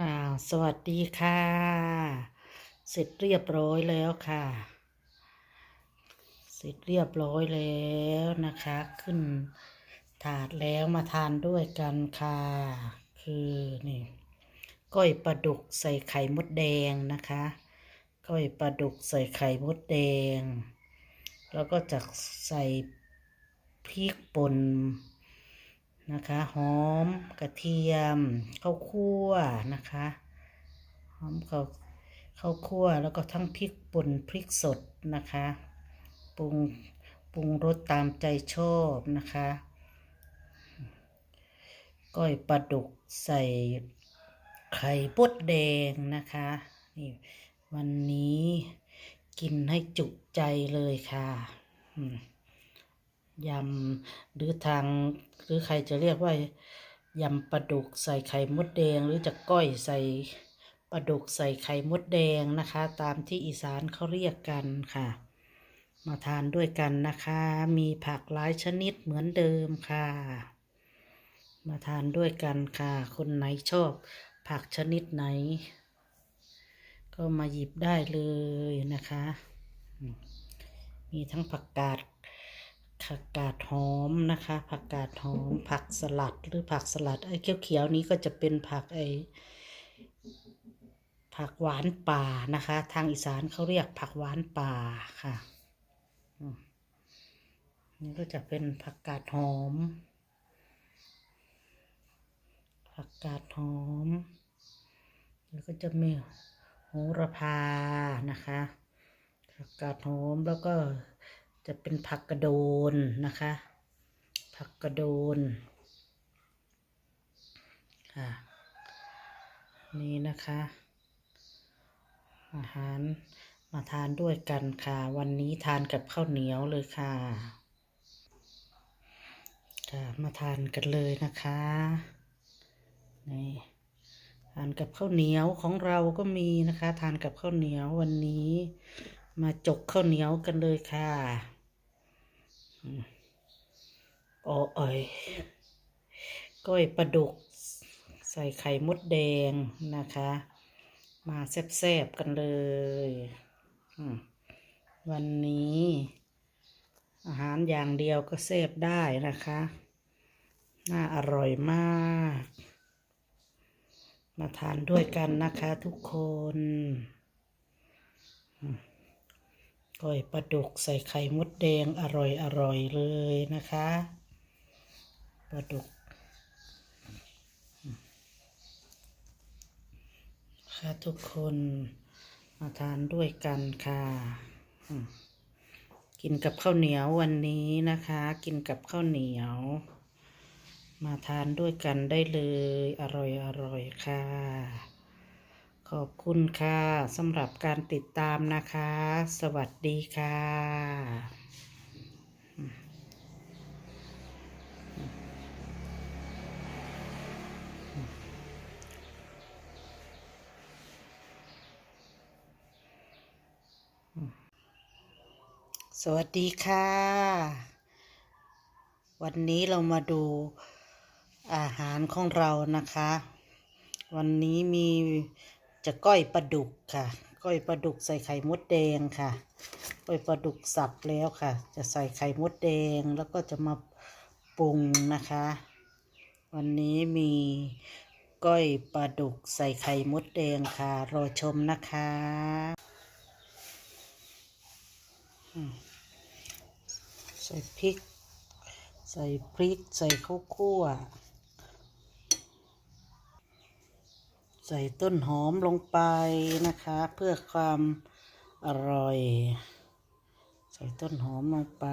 อ่าสวัสดีค่ะ เสร็จเรียบร้อยแล้วค่ะ เสร็จเรียบร้อยแล้วนะคะ ขึ้นถาดแล้วมาทานด้วยกันค่ะ คือนี่ก้อยปลาดุกใส่ไข่มดแดงนะคะ ก้อยปลาดุกใส่ไข่มดแดง แล้วก็จะใส่พริกป่น นะคะหอมกระเทียมข้าวคั่วนะคะหอมข้าวข้าวคั่วแล้วก็ทั้งพริกป่นพริกสดนะคะปรุงปรุงรสตามใจชอบนะคะก้อยปลาดุกใส่ไข่บดแดงนะคะนี่วันนี้กินให้จุใจเลยค่ะ อืม ยำหรือทางหรือใครจะเรียกว่ายำปลาดุกใส่ไข่มดแดง หรือจะก้อยใส่ปลาดุกใส่ไข่มดแดงนะคะ ตามที่อีสานเขาเรียกกันค่ะ มาทานด้วยกันนะคะ มีผักหลายชนิดเหมือนเดิมค่ะ มาทานด้วยกันค่ะ คนไหนชอบผักชนิดไหน ก็มาหยิบได้เลยนะคะ มีทั้งผักกาด ผักกาดหอมนะคะ ผักกาดหอม ผักสลัดหรือผักสลัดไอ้เขียวๆนี้ก็จะเป็นผักไอ้ผักหวานป่านะคะ ทางอีสานเขาเรียกผักหวานป่าค่ะนี่ก็จะเป็นผักกาดหอม ผักกาดหอม แล้วก็จะมีโหระพานะคะ ผักกาดหอมแล้วก็ จะเป็นผักกระโดนนะคะ ผักกระโดนค่ะนี่นะคะ อาหารมาทานด้วยกันค่ะ วันนี้ทานกับข้าวเหนียวเลยค่ะค่ะมาทานกันเลยนะคะนี่ทานกับข้าวเหนียวของเราก็มีนะคะ ทานกับข้าวเหนียววันนี้ มาจกข้าวเหนียวกันเลยค่ะ โอ้อยก้อยปลาดุก ใส่ไข่มดแดงนะคะ มาแซ่บๆกันเลย วันนี้ อาหารอย่างเดียวก็แซ่บได้นะคะ น่าอร่อยมาก มาทานด้วยกันนะคะทุกคนอืม ก้อยปลาดุกใส่ไข่มดแดงอร่อยอร่อยเลยนะคะปลาดุกค่ะทุกคนมาทานด้วยกันค่ะ กินกับข้าวเหนียววันนี้นะคะ กินกับข้าวเหนียว มาทานด้วยกันได้เลย อร่อยอร่อยค่ะ ขอบคุณค่ะสำหรับการติดตามนะคะ สวัสดีค่ะสวัสดีค่ะ วันนี้เรามาดูอาหารของเรานะคะ วันนี้มี จะก้อยปลาดุกค่ะ ก้อยปลาดุกใส่ไข่มดแดงค่ะ ก้อยปลาดุกสับแล้วค่ะ จะใส่ไข่มดแดงแล้วก็จะมาปรุงนะคะ วันนี้มีก้อยปลาดุกใส่ไข่มดแดงค่ะ รอชมนะคะใส่พริก ใส่พริก ใส่ข้าวคั่ว ใส่ต้นหอมลงไปนะคะ เพื่อความอร่อย ใส่ต้นหอมลงไป